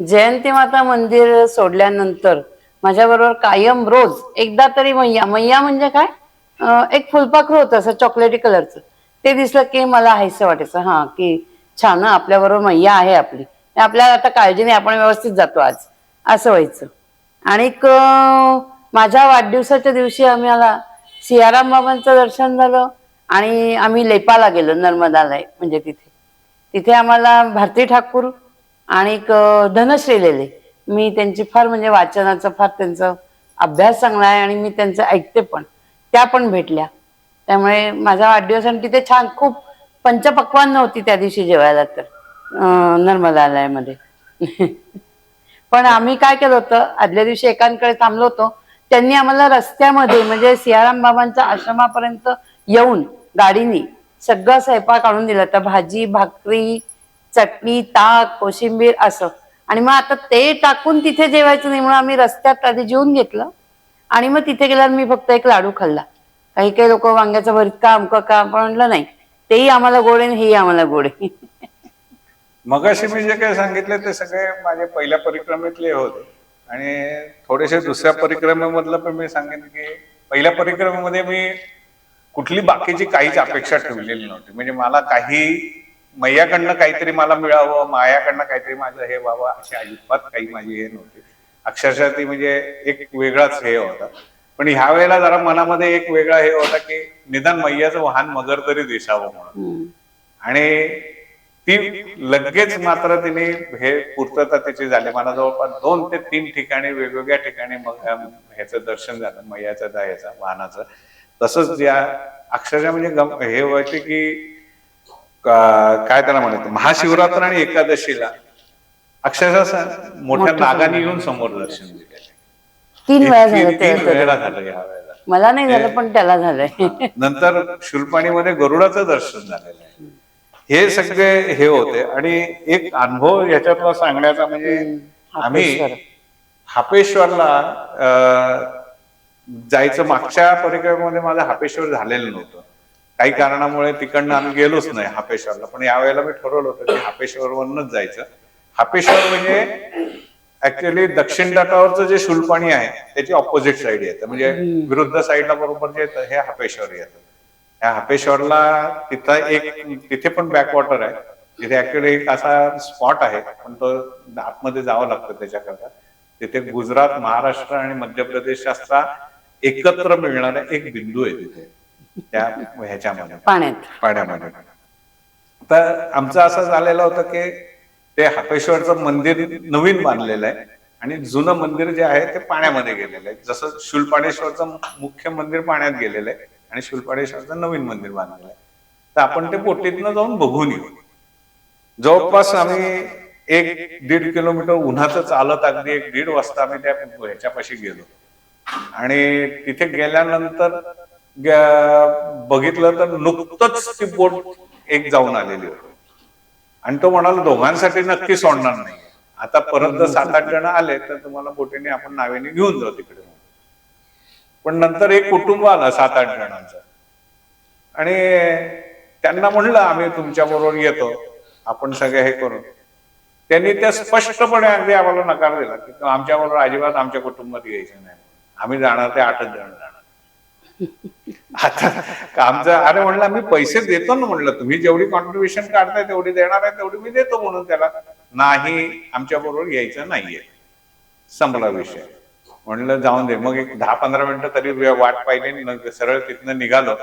जयंती माता मंदिर सोडल्यानंतर माझ्याबरोबर कायम रोज एकदा तरी मैया. मैया म्हणजे काय? एक फुलपाखरू होतं असं चॉकलेटी कलरचं ते दिसलं की मला हायसं वाटायचं. हा की छान आपल्याबरोबर मैया आहे आपली. आपल्याला आता काळजी नाही आपण व्यवस्थित जातो आज. असं व्हायचं. आणि माझ्या वाढदिवसाच्या दिवशी आम्हाला सियाराम बाबांचं दर्शन झालं आणि आम्ही लेपाला गेलो नर्मदालय म्हणजे तिथे. तिथे आम्हाला भारती ठाकूर आणि एक धनश्री लेले मी त्यांची फार म्हणजे वाचनाचा फार त्यांचा अभ्यास चांगला आहे आणि मी त्यांचं ऐकते पण. त्या पण भेटल्या. त्यामुळे माझा वाढदिवस आणि तिथे छान खूप पंचपक्वान नव्हती त्या दिवशी जेवायला तर नर्मदालयामध्ये. पण आम्ही काय केलं होतं आदल्या दिवशी एकांकडे थांबलो होतो. त्यांनी आम्हाला रस्त्यामध्ये म्हणजे सियाराम बाबांच्या आश्रमापर्यंत येऊन गाडीनी सगळं स्वयंपाक आणून दिला. तर भाजी भाकरी चटणी ताक कोशिंबीर असं. आणि मग आता ते टाकून तिथे जेवायचं नाही म्हणून आम्ही रस्त्यात आधी जेवून घेतलं. आणि मग तिथे गेल्यावर मी फक्त एक लाडू खाल्ला. काही काही लोक वांग्याचं भरीत का अमकं का पण म्हटलं नाही. तेही आम्हाला गोड आहे हेही आम्हाला गोड. आहे मगाशी मी जे काही सांगितले ते सगळे माझे पहिल्या परिक्रमेतले होते. आणि थोडेसे दुसऱ्या परिक्रमेमधलं पण मी सांगेन की पहिल्या परिक्रमेमध्ये मी कुठली बाकीची काहीच अपेक्षा ठेवलेली नव्हती. म्हणजे मला काही मैयाकडनं काहीतरी मला मिळावं मायाकडनं काहीतरी माझं हे व्हावं अशी अजिबात काही माझी हे नव्हती. अक्षरशः ती म्हणजे एक वेगळाच हे होता. पण ह्या वेळेला जरा मनामध्ये एक वेगळा हे होता की निदान मैयाचं वाहन मगर तरी दिसावं म्हणून. आणि ती लगेच मात्र तिने हे पूर्तता त्याची झाली. मला जवळपास दोन ते तीन ठिकाणी वेगवेगळ्या ठिकाणी मग ह्याचं दर्शन झालं मैयाचं ह्याचं वाहनाचं. तसंच ज्या अक्षरशः म्हणजे हे व्हायचे का- काय त्याला म्हणायचं? महाशिवरात्र आणि एकादशीला. अक्षरशः मोठ्या नागाने येऊन समोर दर्शन दिले तीन वेळा झालं तीन वेळेला झालं या वेळेला. मला नाही झालं पण त्याला झालंय. नंतर शुलपाणीमध्ये गरुडाचं दर्शन झालेलं आहे. हे सगळे हे होते. आणि एक अनुभव याच्यातला सांगण्याचा म्हणजे आम्ही हापेश्वर. हापेश्वरला जायचं मागच्या परिक्रमेमध्ये माझं हापेश्वर झालेलं नव्हतं. काही कारणामुळे तिकडनं आम्ही गेलोच नाही हापेश्वरला. पण यावेळेला मी ठरवलं होतं की हापेश्वरवरूनच जायचं. हापेश्वर म्हणजे ऍक्च्युअली दक्षिण तटावरचं जे शुलपाणी आहे त्याची ऑपोजिट साईड येतं. म्हणजे विरुद्ध साईडला बरोबर जे येतं हे हापेश्वर येतं. ह्या हापेश्वरला तिथं एक तिथे पण बॅकवॉटर आहे. तिथे ऍक्च्युअली एक असा स्पॉट आहे पण तो आतमध्ये जावं लागतं त्याच्याकरता. तिथे गुजरात महाराष्ट्र आणि मध्य प्रदेशाचा एकत्र मिळणारा एक बिंदू आहे तिथे. त्या ह्याच्यामध्ये. पाण्यात. पाण्यामध्ये. तर आमचं असं झालेलं होतं की ते हापेश्वरचं मंदिर नवीन बांधलेलं आहे आणि जुनं मंदिर जे आहे ते पाण्यामध्ये गेलेलं आहे. जसं शुलपाणेश्वरचं मुख्य मंदिर पाण्यात गेलेलं आहे आणि शुलपाणेश्वरचं नवीन मंदिर बांधलेलं आहे. तर आपण ते पोटीतनं जाऊन बघून येऊ. जवळपास आम्ही एक दीड किलोमीटर उन्हाचं चालत अगदी एक दीड वाजता आम्ही त्या ह्याच्यापाशी गेलो. आणि तिथे गेल्यानंतर बघितलं तर नुकतंच ती बोट एक जाऊन आलेली होती. आणि तो म्हणाला दोघांसाठी नक्की सोडणार नाही. आता परत जर सात आठ जण आले तर तुम्हाला बोटीने आपण नावेने घेऊन जाऊ तिकडे. पण नंतर एक कुटुंब आलं सात आठ जणांचं. आणि त्यांना म्हणलं आम्ही तुमच्या बरोबर येतो. आपण सगळे हे करू त्यांनी त्या स्पष्टपणे अगदी आम्हाला नकार दिला की आमच्या बरोबर अजिबात आमच्या कुटुंबात यायचं नाही. आम्ही जाणार ते आठच जण जाणार. आता आमचं अरे म्हणलं आम्ही पैसे देतो ना म्हणलं. तुम्ही जेवढी कॉन्ट्रीब्युशन काढताय तेवढी देणार आहे तेवढी मी देतो म्हणून त्याला. नाही आमच्या बरोबर यायचं नाहीये. संपला विषय. म्हणलं जाऊन दे. मग एक दहा पंधरा मिनिटं तरी वाट पाहिली सरळ तिथनं निघालो.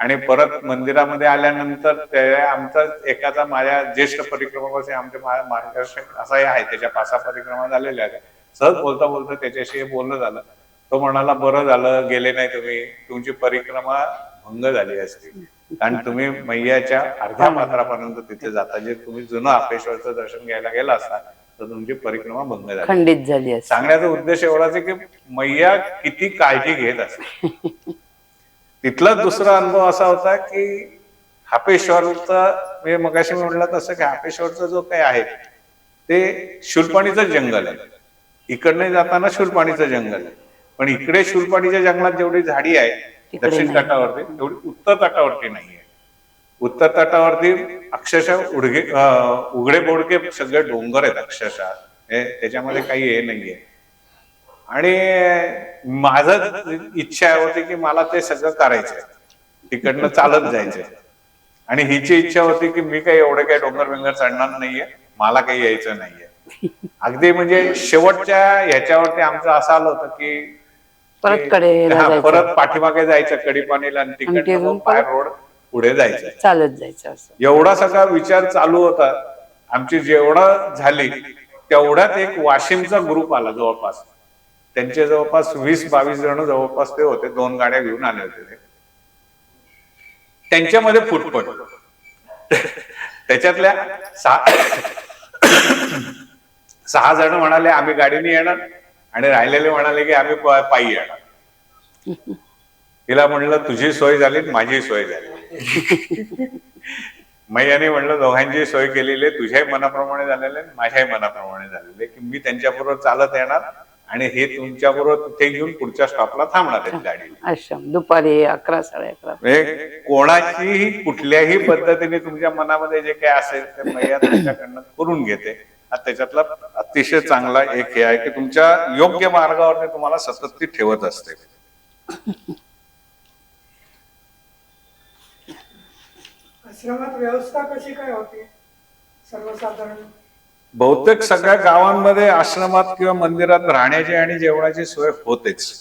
आणि परत मंदिरामध्ये आल्यानंतर ते आमचा एकाचा माझ्या ज्येष्ठ परिक्रमापासून आमचे मार्गदर्शक असाही आहे. त्याच्या पासा परिक्रमा झालेल्या आहेत. सहज बोलता बोलता त्याच्याशी बोलणं झालं. तो म्हणाला बरं झालं गेले नाही तुम्ही. तुमची परिक्रमा भंग झाली असती. कारण तुम्ही मैयाच्या अर्ध्या मात्रापर्यंत तिथे जाता. जे तुम्ही जुनं आपेश्वरचं दर्शन घ्यायला गेला असता तर तुमची परिक्रमा भंग झाली खंडित झाली सांगण्याचा उद्देश एवढाच आहे की मैया किती काळजी घेत असते. तिथला दुसरा अनुभव असा होता की हापेश्वरचा म्हणजे मगाशी मी म्हणलं तसं की हापेश्वरचा जो काही आहे ते शुलपाणीचं जंगल आहे. इकडनं जाताना शुलपाणीचं जंगल आहे. पण इकडे शुलपाणीच्या जंगलात जेवढी झाडी आहे दक्षिण. तटावरती तेवढी उत्तर तटावरती नाहीये. उत्तर तटावरती अक्षरशः उडगे उघडे बोडके सगळे डोंगर आहेत अक्षरशः. त्याच्यामध्ये काही हे नाहीये. आणि माझं इच्छा होती की मला ते सगळं करायचंय. तिकडनं चालत जायचंय. आणि हिची इच्छा होती की मी काही एवढे काही डोंगर बिंगर चढणार नाहीये मला काही यायचं नाहीये. अगदी म्हणजे शेवटच्या ह्याच्यावरती आमचं असं आलं होतं की परत की- कडेला हा, जायचं. परत पाठीमागे जायचं कडीपाणीला आणि तिकडनं मग रोड पुढे जायचं. चालत जायचं असं. एवढा सगळा विचार चालू होता. आमची जेवढा झाली तेवढ्यात एक वाशिमचा ग्रुप आला जवळपास. त्यांचे जवळपास वीस बावीस जण जवळपास ते होते. दोन गाड्या घेऊन आले होते ते. त्यांच्यामध्ये फुटपट त्याच्यातल्या सहा सहा जण म्हणाले आम्ही गाडीने येणार. आणि राहिलेले म्हणाले की आम्ही पायी येणार. तिला म्हणलं तुझी सोय झाली माझी सोय झाली. मैयाने म्हणलं दोघांची सोय केलेली आहे तुझ्याही मनाप्रमाणे झालेले माझ्याही मनाप्रमाणे झालेले की मी त्यांच्याबरोबर चालत येणार आणि हे तुमच्याबरोबर तिथे घेऊन पुढच्या स्टॉपला थांबणार गाडी. दुपारी अकरा साडे अकरा. म्हणजे कोणाचीही कुठल्याही पद्धतीने तुमच्या मनामध्ये जे काही असेल ते मैया तुमच्याकडनं करून घेते. हा त्याच्यातला अतिशय चांगला एक हे आहे की तुमच्या योग्य मार्गावर तुम्हाला सतत ती ठेवत असते. आश्रमात व्यवस्था कशी काय होती? सर्वसाधारण. बहुतेक सगळ्या गावांमध्ये आश्रमात किंवा मंदिरात राहण्याची आणि जेवणाची सोय होतेच.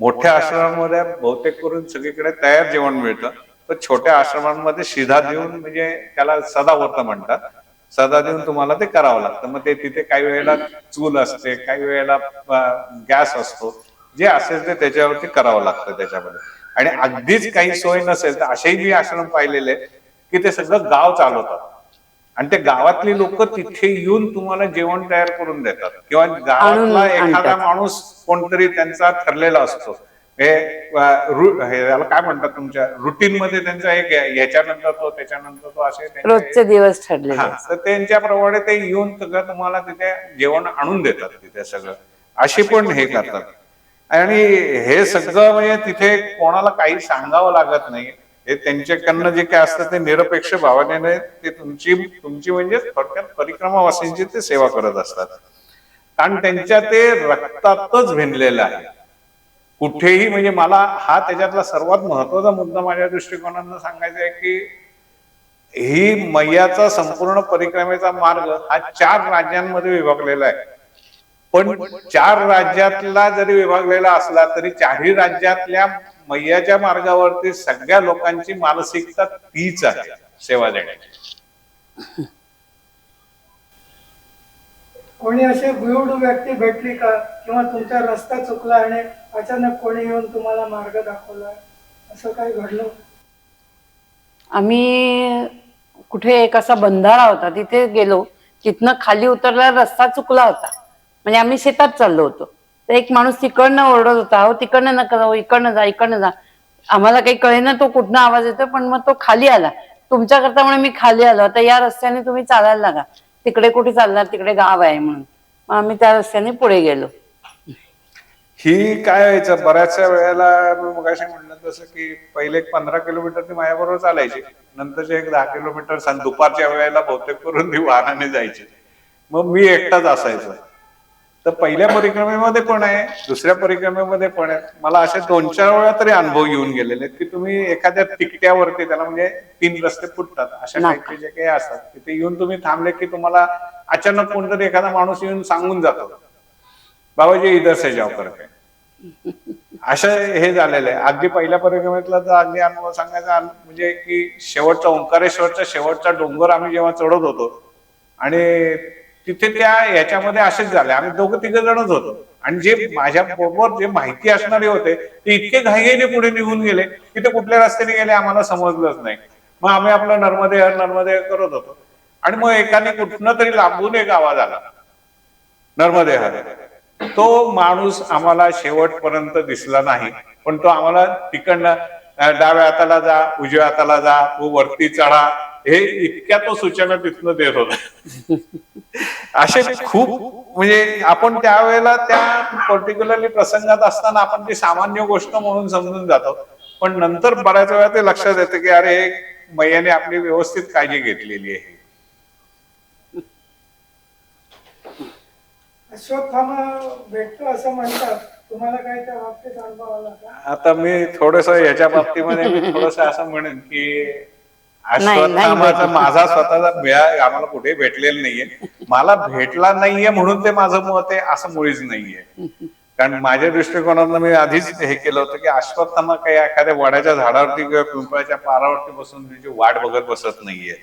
मोठ्या आश्रमांमध्ये बहुतेक करून सगळीकडे तयार जेवण मिळतं. पण छोट्या आश्रमांमध्ये शिधा देऊन म्हणजे त्याला सदाव्रत म्हणतात. सदा देऊन तुम्हाला ते करावं लागतं. मग ते तिथे काही वेळेला चूल असते काही वेळेला गॅस असतो. जे असेल ते त्याच्यावरती करावं लागतं त्याच्यामध्ये. आणि अगदीच काही सोय नसेल तर असेही मी आश्रम पाहिलेले की ते सगळं गाव चालवतात. आणि ते गावातली लोक तिथे येऊन तुम्हाला जेवण तयार करून देतात. किंवा गावातला एखादा. माणूस कोणतरी त्यांचा ठरलेला असतो. हे हे याला काय म्हणतात तुमच्या रुटीन मध्ये त्यांचा एक ह्याच्यानंतर तो त्याच्यानंतर तो असे रोजचे दिवस ठरलेले हा, तर त्यांच्याप्रमाणे ते येऊन सगळं तुम्हाला तिथे जेवण आणून देतात तिथे सगळं. अशी पण हे करतात. आणि हे सगळं म्हणजे तिथे कोणाला काही सांगावं लागत नाही. हे त्यांच्याकडनं जे काय असतं ते निरपेक्ष भावनेने ते तुमची तुमची म्हणजे थोडक्यात परिक्रमावासींची ते सेवा करत असतात. कारण त्यांच्या ते रक्तातच भिनलेलं आहे. कुठेही म्हणजे मला हा त्याच्यातला सर्वात महत्त्वाचा मुद्दा माझ्या दृष्टिकोनानं सांगायचा आहे की ही मैयाचा संपूर्ण परिक्रमेचा मार्ग हा चार राज्यांमध्ये विभागलेला आहे. पण चार राज्यातला जरी विभागलेला असला तरी चारही राज्यातल्या मैयाच्या मार्गावरती सगळ्या लोकांची मानसिकता तीच आहे सेवा देण्याची. कोणी असे गुयुड व्यक्ती भेटली का? किंवा तुमचा रस्ता चुकला आणि अचानक कोणी येऊन तुम्हाला मार्ग दाखवला? असं काही घडलं? आम्ही कुठे एक असा बंधारा होता तिथे गेलो. तिथनं खाली उतरला रस्ता चुकला होता. म्हणजे आम्ही शेतात चाललो होतो. तर एक माणूस तिकडनं ओरडत होता हो तिकडनं नका जाऊ इकडनं जा इकडनं जा. आम्हाला काही कळेना तो कुठनं आवाज येतो पण मग तो खाली आला. तुमच्याकरता म्हणून मी खाली आलो. आता या रस्त्याने तुम्ही चालायला लागा. तिकडे कुठे चालणार तिकडे गाव आहे म्हणून. मग आम्ही त्या रस्त्याने पुढे गेलो. ही काय व्हायचं? बऱ्याचशा वेळेला मग मगाशी म्हणलं तसं की पहिले एक पंधरा किलोमीटर ती माझ्याबरोबर चालायची. नंतरचे एक दहा किलोमीटर दुपारच्या वेळेला बहुतेक करून ती वाहनाने जायची. मग मी एकटाच असायचो. तर पहिल्या परिक्रमेमध्ये पण आहे? दुसऱ्या परिक्रमेमध्ये पण आहे? मला असे दोन चार वेळा तरी अनुभव येऊन गेलेले आहेत की तुम्ही एखाद्या तिकट्यावरती त्याला म्हणजे तीन रस्ते फुटतात. अशा. टाईपचे जे काही असतात. तिथे येऊन तुम्ही थांबले की तुम्हाला अचानक कोणतरी एखादा माणूस येऊन सांगून जातो. बाबाजी इधर से जाव करके असं हे झालेलं आहे. अगदी पहिल्या परिक्रमेतला तर अगदी अनुभव सांगायचा म्हणजे की शेवटचा ओंकारेश्वरचा शेवटचा डोंगर आम्ही जेव्हा चढत होतो आणि तिथे त्या याच्यामध्ये असेच झाले. आम्ही दोघं तिघ जणच होतो. आणि जे माझ्या बरोबर जे माहिती असणारे होते ते इतके घाईघाईने पुढे निघून गेले की ते कुठल्या रस्त्याने गेले आम्हाला समजलंच नाही. मग आम्ही आपलं नर्मदे नर्मदे करत होतो. आणि मग एकाने कुठनं तरी लांबून एक आवाज आला. नर्मदे हर. तो माणूस आम्हाला शेवटपर्यंत दिसला नाही पण तो आम्हाला तिकडनं डाव्या हाताला जा उजव्या हाताला जा तू वरती चढा हे इतक्या तो सूचना तिथनं देत होता. असे खूप म्हणजे आपण त्यावेळेला त्या पर्टिक्युलरली प्रसंगात असताना आपण ती सामान्य गोष्ट म्हणून समजून जातो पण नंतर बऱ्याच वेळा ते लक्षात येतं की अरे मैयाने आपली व्यवस्थित काळजी घेतलेली आहे. भेटतो असं म्हणतात. तुम्हाला काही त्या बाबतीत अनुभव आता मी थोडस याच्या बाबतीमध्ये मी थोडस असं म्हणेन की अश्वत्थामाचा. माझा स्वतःचा मिळा आम्हाला कुठे भेटलेला नाहीये. मला भेटला नाहीये म्हणून ते माझं मत आहे असं मुळीच नाहीये. कारण माझ्या दृष्टिकोनातनं मी आधीच हे केलं होतं की अश्वत्थामा काही एखाद्या वडाच्या झाडावरती किंवा पिंपळाच्या पारावरती बसून त्याची वाट बघत बसत नाहीये.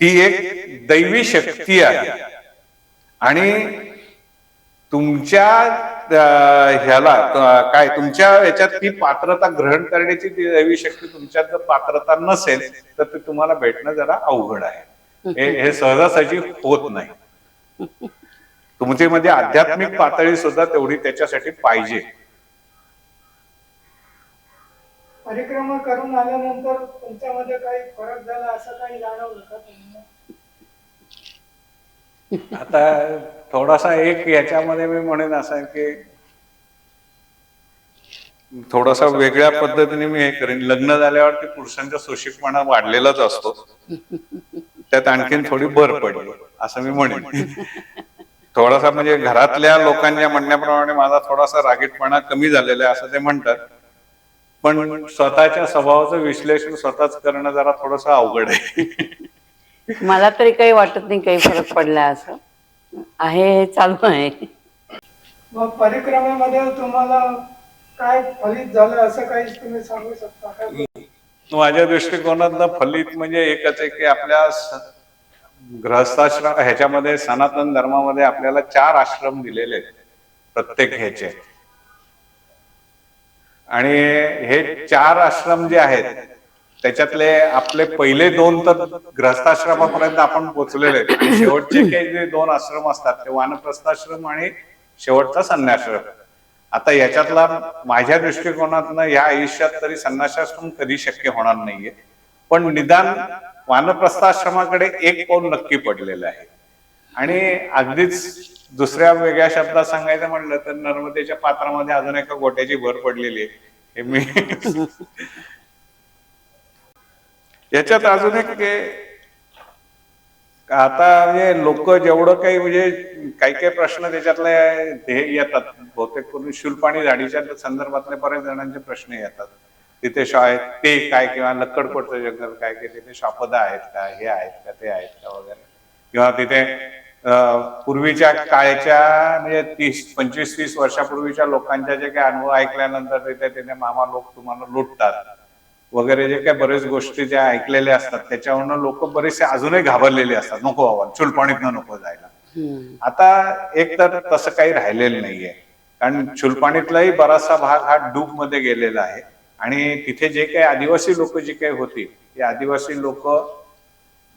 ती एक दैवी शक्ती आहे. आणि तुमच्या ह्याला काय तुमच्या याच्यात ती पात्रता ग्रहण करण्याची दैवी शक्ती तुमच्यात जर पात्रता नसेल तर ते तुम्हाला भेटणं जरा अवघड आहे. हे सहजासहजी होत नाही. तुमच्यामध्ये आध्यात्मिक पातळी सुद्धा तेवढी त्याच्यासाठी पाहिजे. परिक्रमा करून आल्यानंतर तुमच्यामध्ये काही फरक झाला असं काही जाणवलं का आता थोडासा एक याच्यामध्ये मी म्हणेन असं की थोडासा वेगळ्या पद्धतीने मी हे करेन. लग्न झाल्यावरती पुरुषांचा सोशिकपणा वाढलेलाच असतो. त्यात आणखीन थोडी भर पडली असं मी म्हणेन. थोडासा म्हणजे घरातल्या लोकांच्या म्हणण्याप्रमाणे माझा थोडासा रागीटपणा कमी झालेला आहे असं ते म्हणतात. पण स्वतःच्या स्वभावाचं विश्लेषण स्वतःच करणं जरा थोडस अवघड आहे. मला तरी काही वाटत नाही काही फरक पडला असं. आहे हे चालू आहे. मग परिक्रमेमध्ये तुम्हाला काय फलित झालं असं काही तुम्ही सांगू शकता का? माझ्या दृष्टिकोनातनं फलित म्हणजे एकच आहे की आपल्या स- गृहस्थाश्रम ह्याच्यामध्ये सनातन धर्मामध्ये आपल्याला चार आश्रम दिलेले आहेत प्रत्येक ह्याचे. आणि हे चार आश्रम जे आहेत त्याच्यातले आपले पहिले दोन तर ग्रहस्थाश्रमापर्यंत आपण पोहोचलेले आहेत. आणि शेवटचे काही जे दोन आश्रम असतात ते वानप्रस्थाश्रम आणि शेवटचा संन्याश्रम. आता याच्यातला माझ्या दृष्टिकोनातनं या आयुष्यात तरी संन्यासाश्रम कधी शक्य होणार नाहीये. पण निदान वानप्रस्थाश्रमाकडे एक पाऊल नक्की पडलेलं आहे. आणि अगदीच दुसऱ्या वेगळ्या शब्दात सांगायचं म्हणलं तर नर्मदेच्या पात्रामध्ये अजून एका गोट्याची भर पडलेली आहे. हे मी याच्यात अजून एक आता म्हणजे लोक जेवढं काही म्हणजे काही काही प्रश्न त्याच्यातले हे येतात. बहुतेक करून आणि झाडीच्या संदर्भातले बऱ्याच जणांचे प्रश्न येतात. तिथे शाळेत ते काय किंवा लक्कडकोटचं जंगल काय की तिथे शापदा आहेत का हे आहेत का ते आहेत का वगैरे. किंवा तिथे पूर्वीच्या काळच्या म्हणजे तीस पंचवीस तीस वर्षापूर्वीच्या लोकांच्या जे काही अनुभव ऐकल्यानंतर तिथे तिथे मामा लोक तुम्हाला लुटतात. वगैरे जे काही बरेच गोष्टी ज्या ऐकलेल्या असतात त्याच्यावरनं लोक बरेचसे अजूनही घाबरलेले असतात. नको बाबा चुलपाणीतनं नको जायला. आता एक तर तसं काही राहिलेलं नाहीये. कारण चुलपाणीतलाही बराचसा भाग हा डूबमध्ये गेलेला आहे. आणि तिथे जे काही आदिवासी लोक जी काही होती ती आदिवासी लोक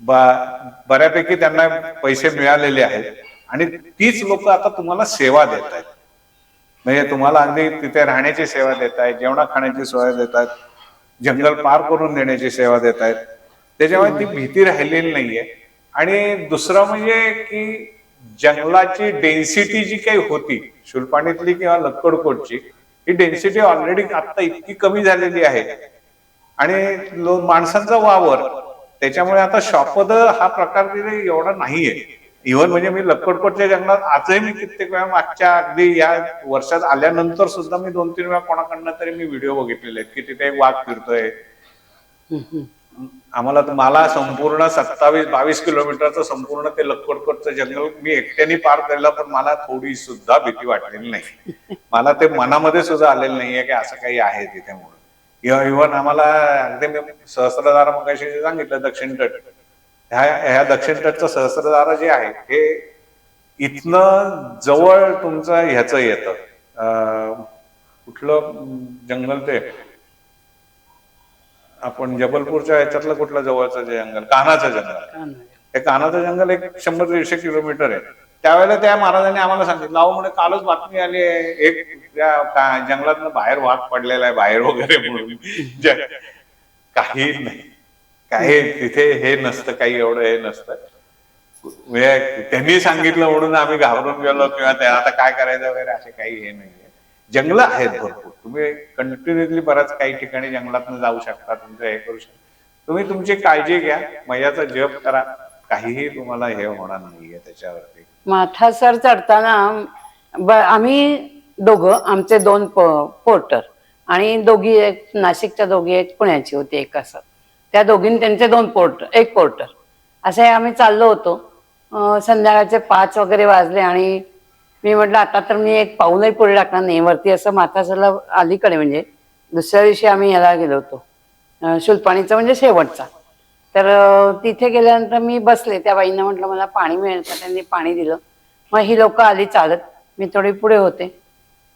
बऱ्यापैकी त्यांना पैसे मिळालेले आहेत. आणि तीच लोक आता तुम्हाला सेवा देत आहेत म्हणजे तुम्हाला अगदी तिथे राहण्याची सेवा देत आहेत जेवणा खाण्याची सोय देत आहेत जंगल पार करून देण्याची सेवा देत आहेत. त्याच्यामुळे ती भीती राहिलेली नाहीये. आणि दुसरं म्हणजे की जंगलाची डेन्सिटी जी काही होती शुलपाणीतली किंवा लक्कडकोटची ही डेन्सिटी ऑलरेडी आता इतकी कमी झालेली आहे. आणि माणसांचा वावर त्याच्यामुळे आता शॉपद हा प्रकार तिथे एवढा नाहीये. इव्हन म्हणजे मी लक्कडकोटच्या जंगलात आजही मी कित्येक वेळा मागच्या अगदी या वर्षात आल्यानंतर सुद्धा मी दोन तीन वेळा कोणाकडनं तरी मी व्हिडिओ बघितलेले आहेत की तिथे एक वाघ फिरतोय. आम्हाला मला संपूर्ण सत्तावीस बावीस किलोमीटरचं संपूर्ण ते लक्कडकोटचं जंगल मी एकट्याने पार केलं पण मला थोडी सुद्धा भीती वाटलेली नाही. मला ते मनामध्ये सुद्धा आलेलं नाहीये की असं काही आहे तिथे म्हणून. इव्हन आम्हाला अगदी मी सहस्त्रधारा मगाशी सांगितलं दक्षिण तट. ह्या ह्या दक्षिण तटचं सहस्त्रधारा जे आहे हे इथनं जवळ तुमचं ह्याचं येतं. अं, कुठलं जंगल ते? आपण जबलपूरच्या ह्याच्यातलं कुठलं जवळचं जे जंगल? कान्हाचं जंगल. हे कान्हाचं जंगल एक शंभर दीडशे किलोमीटर आहे. त्यावेळेला त्या महाराजांनी आम्हाला सांगितलं अहो म्हणे कालच बातमी आली आहे. एक त्या जंगलातनं बाहेर वाघ पडलेला आहे बाहेर वगैरे म्हणून. काही नाही. काही तिथे हे नसतं काही एवढं हे नसतं. म्हणजे त्यांनी सांगितलं म्हणून आम्ही घाबरून गेलो किंवा त्या आता काय करायचं वगैरे असे काही हे नाहीये जंगल आहेत भरपूर. तुम्ही कंटिन्युअसली बऱ्याच काही ठिकाणी जंगलातनं जाऊ शकता तुमचं हे करू शकता. तुम्ही तुमची काळजी घ्या मैयाचा जप करा. काहीही तुम्हाला हे होणार नाहीये त्याच्यावरती. माथा सर चढताना आम्ही दोघं आमचे दोन पोर्टर आणि दोघी एक नाशिकच्या दोघी एक पुण्याची होती एक असं. त्या दोघींनी त्यांचे दोन पोर्टर एक पोर्टर असे आम्ही चाललो होतो. संध्याकाळचे पाच वगैरे वाजले आणि मी म्हटलं आता तर मी एक पाऊलही पुढे टाकणार नाही. वरती असं माथासरला अलीकडे म्हणजे दुसऱ्या दिवशी आम्ही ह्याला गेलो होतो. अं, शुलपाणीचा म्हणजे शेवटचा. तर तिथे गेल्यानंतर मी बसले. त्या बाईंना म्हटलं मला पाणी मिळेल का? त्यांनी पाणी दिलं. मग ही लोक आली चालत. मी थोडी पुढे होते.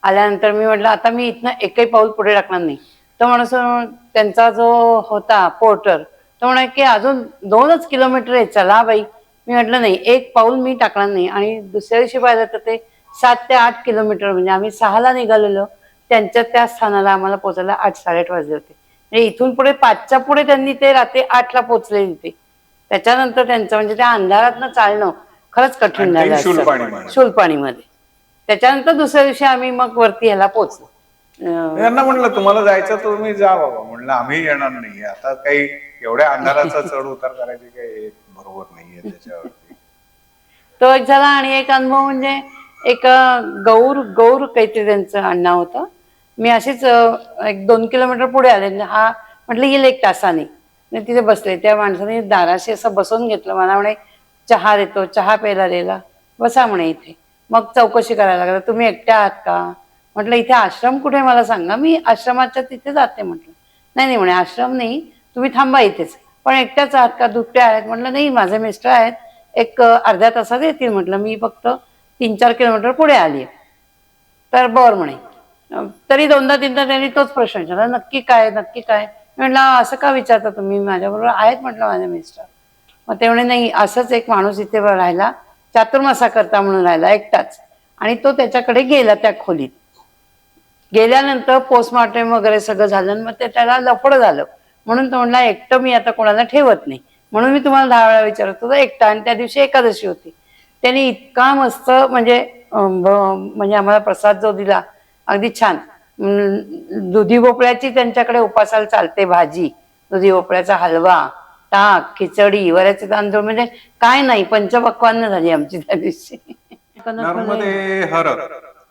आल्यानंतर मी म्हटलं आता मी इथनं एकही पाऊल पुढे टाकणार नाही. तो माणूस अं, त्यांचा जो होता पोर्टर तो म्हणा की अजून दोनच किलोमीटर आहे चला बाई. मी म्हटलं नाही एक पाऊल मी टाकणार नाही. आणि दुसऱ्या दिवशी पाहिलं तर ते सात ते आठ किलोमीटर म्हणजे आम्ही सहाला निघालेलो. त्यांच्या त्या स्थानाला आम्हाला पोचायला आठ साडेआठ वाजले होते. म्हणजे इथून पुढे पाचच्या पुढे त्यांनी ते रात्री आठला पोचले तिथे त्याच्यानंतर त्यांचं म्हणजे त्या अंधारातनं चालणं खरंच कठीण झालं. शूलपाणीमध्ये. त्याच्यानंतर दुसऱ्या दिवशी आम्ही मग वरती ह्याला पोचलो. यांना म्हणलं तुम्हाला जायचं तर तुम्ही जा बाबा. म्हणलं आम्ही येणार नाही. आता काही एवढ्या अंधाराचा चढ उतार करायचे काही बरोबर नाहीये त्याच्यावरती. तो एक झाला आणि एक अनुभव म्हणजे एक गौर गौर काहीतरी त्यांचं अण्णा होतं. मी अशीच एक दोन किलोमीटर पुढे आले. हा म्हटलं येईल एक तासाने. तिथे बसले. त्या माणसाने दाराशी असं बसवून घेतलं. मला म्हणे चहा देतो चहा प्यायला दिला. बसा म्हणे इथे. मग चौकशी करायला लागला. तुम्ही एकट्या आहात का? म्हटलं इथे आश्रम कुठे मला सांगा मी आश्रमाच्या तिथे जाते म्हटलं. नाही नाही म्हणे आश्रम नाही तुम्ही थांबा इथेच. पण एकट्याच आहात का? दुपट्या आहेत. म्हटलं नाही माझे मिस्टर आहेत. एक अर्ध्या तासात येतील म्हटलं. मी फक्त तीन चार किलोमीटर पुढे आली तर बर म्हणे. तरी दोनदा तीनदा त्यांनी तोच प्रश्न विचारला. नक्की काय नक्की काय म्हटलं असं का विचारता तुम्ही? माझ्याबरोबर आहेत म्हटलं माझे मिस्टर. मग ते म्हणे नाही असंच एक माणूस इथे राहिला चातुर्मासा करता म्हणून राहिला एकटाच. आणि तो त्याच्याकडे गेला त्या खोलीत. गेल्यानंतर पोस्टमॉर्टम वगैरे सगळं झालं मग ते त्याला लफड झालं. म्हणून तो म्हणला एकटं मी आता कोणाला ठेवत नाही. म्हणून मी तुम्हाला दहा वेळा विचारत होतो एकटा. आणि त्या दिवशी एकादशी होती. त्यांनी इतका मस्त म्हणजे म्हणजे आम्हाला प्रसाद जो दिला अगदी छान. दुधी भोपळ्याची त्यांच्याकडे उपासाला चालते भाजी. दुधी भोपळ्याचा हलवा ताक खिचडी वऱ्याचे तांदूळ म्हणजे काय नाही पंचपक्वान्न झाली आमची त्या दिवशी. हर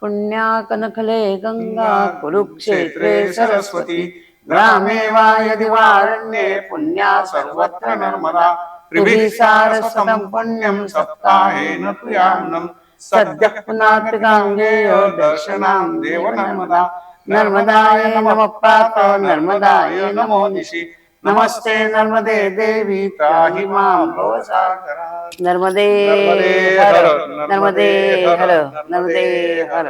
पुण्या कनखले गंगा कुरुक्षेत्रे क्षेत्रे सरस्वती ग्रामे वा यदि वारण्ये पुण्या सर्वत्र नर्मदा त्रिभिः सारस्वतं पुण्यं सप्ताहेन याम्नं सद्यः पुनात् गाङ्गेय दर्शनां देव नर्मदा नर्मदाय नमः प्रात नर्मदाय नमो निशि। नमस्ते नर्मदे देवी त्राहि मां भव सागरा नर्मदे हर, नर्मदे हर नर्मदे हर।